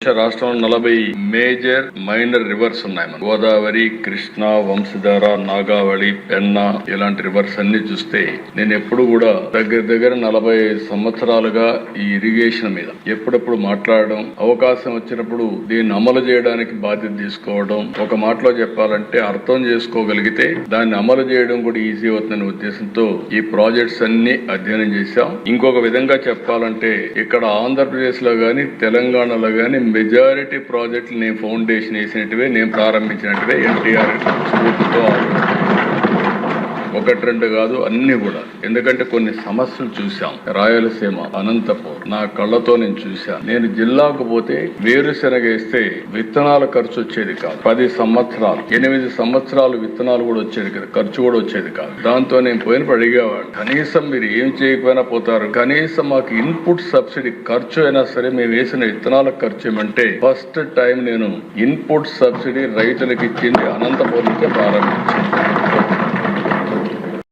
రాష్ట్రంలో నలభై major minor reverse ఉన్నాయి మనం గోదావరి కృష్ణ వంశధార నాగావళి పెన్న ఇలాంటి రివర్స్ అన్ని చూస్తే నేను ఎప్పుడు కూడా దగ్గర దగ్గర నలభై సంవత్సరాలుగా ఈ ఇరిగేషన్ మీద ఎప్పుడప్పుడు మాట్లాడడం అవకాశం వచ్చినప్పుడు దీన్ని అమలు చేయడానికి బాధ్యత తీసుకోవడం ఒక మాటలో చెప్పాలంటే అర్థం చేసుకోగలిగితే దాన్ని అమలు చేయడం కూడా ఈజీ అవుతుందనే ఉద్దేశంతో ఈ ప్రాజెక్ట్స్ అన్ని అధ్యయనం చేశాం. ఇంకొక విధంగా చెప్పాలంటే ఇక్కడ ఆంధ్రప్రదేశ్లో గాని తెలంగాణలో గాని మెజారిటీ ప్రాజెక్టులు నేను ఫౌండేషన్ వేసినట్టువే నేను ప్రారంభించినట్టువే ఎన్టీఆర్ స్ఫూర్తితో ఒకటి రెండు కాదు అన్ని కూడా. ఎందుకంటే కొన్ని సమస్యలు చూశాం. రాయలసీమ అనంతపూర్ నా కళ్ళతో నేను చూశాను. నేను జిల్లాకు పోతే వేరుశెనగ వేస్తే విత్తనాల ఖర్చు వచ్చేది కాదు. పది సంవత్సరాలు ఎనిమిది సంవత్సరాలు విత్తనాలు కూడా వచ్చేది కదా. ఖర్చు కూడా వచ్చేది కాదు. దాంతో నేను పోయినప్పుడు అడిగేవాడు కనీసం మీరు ఏం చేయకపోయినా పోతారు. కనీసం మాకు ఇన్పుట్ సబ్సిడీ ఖర్చు అయినా సరే మేము వేసిన విత్తనాల ఖర్చు ఏమంటే ఫస్ట్ టైం నేను ఇన్పుట్ సబ్సిడీ రైతులకు ఇచ్చింది అనంతపురం నుంచే ప్రారంభించాను.